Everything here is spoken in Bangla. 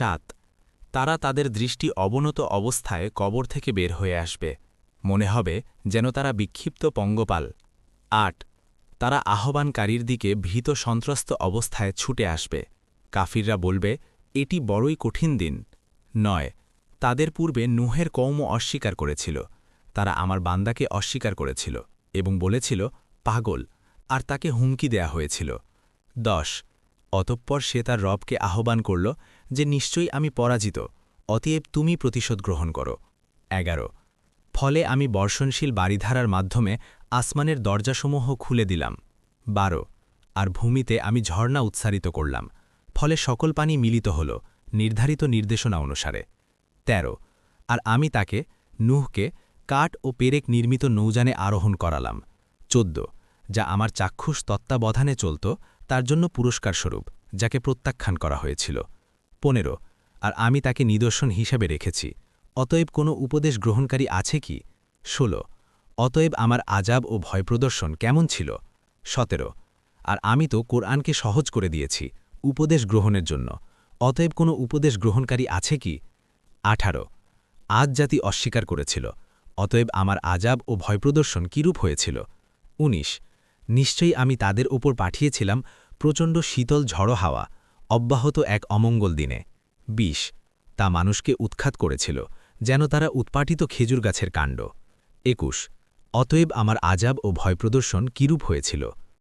সাত। তারা তাদের দৃষ্টি অবনত অবস্থায় কবর থেকে বের হয়ে আসবে। মনে হবে যেন তারা বিক্ষিপ্ত পঙ্গপাল। আট। তারা আহ্বানকারীর দিকে ভীত সন্ত্রস্ত অবস্থায় ছুটে আসবে। কাফিররা বলবে, এটি বড়ই কঠিন দিন। নয়। তাদের পূর্বে নুহের কৌম অস্বীকার করেছিল। তারা আমার বান্দাকে অস্বীকার করেছিল এবং বলেছিল, পাগল। আর তাকে হুমকি দেয়া হয়েছিল। দশ। অতঃপর সে তার রবকে আহ্বান করল যে নিশ্চয়ই আমি পরাজিত, অতএব তুমি প্রতিশোধ গ্রহণ করো। এগারো, ফলে আমি বর্ষণশীল বাড়িধারার মাধ্যমে আসমানের দরজাসমূহ খুলে দিলাম। বারো, আর ভূমিতে আমি ঝর্ণা উৎসারিত করলাম, ফলে সকল পানি মিলিত হল, নির্ধারিত নির্দেশনা অনুসারে। ১৩ আর আমি তাকে, নুহকে, কাঠ ও পেরেক নির্মিত নৌজানে আরোহণ করালাম। ১৪ যা আমার চাক্ষুষ তত্ত্বাবধানে চলত তার জন্য পুরস্কারস্বরূপ, যাকে প্রত্যাখ্যান করা হয়েছিল। ১৫ আর আমি তাকে নিদর্শন হিসাবে রেখেছি। অতএব কোনো উপদেশ গ্রহণকারী আছে কি? ১৬ অতএব আমার আজাব ও ভয় প্রদর্শন কেমন ছিল? ১৭ আর আমি তো কোরআনকে সহজ করে দিয়েছি, উপদেশ গ্রহণের জন্য। অতএব কোনো উপদেশ গ্রহণকারী আছে কি? আঠারো, আজ জাতি অস্বীকার করেছিল, অতএব আমার আজাব ও ভয় প্রদর্শন কিরূপ হয়েছিল? ১৯ নিশ্চয়ই আমি তাদের ওপর পাঠিয়েছিলাম প্রচণ্ড শীতল ঝড়ো হাওয়া অব্যাহত এক অমঙ্গল দিনে। ২০ তা মানুষকে উৎখাত করেছিল, যেন তারা উৎপাটিত খেজুর গাছের কাণ্ড। একুশ, অতএব আমার আজাব ও ভয় প্রদর্শন কিরূপ হয়েছিল?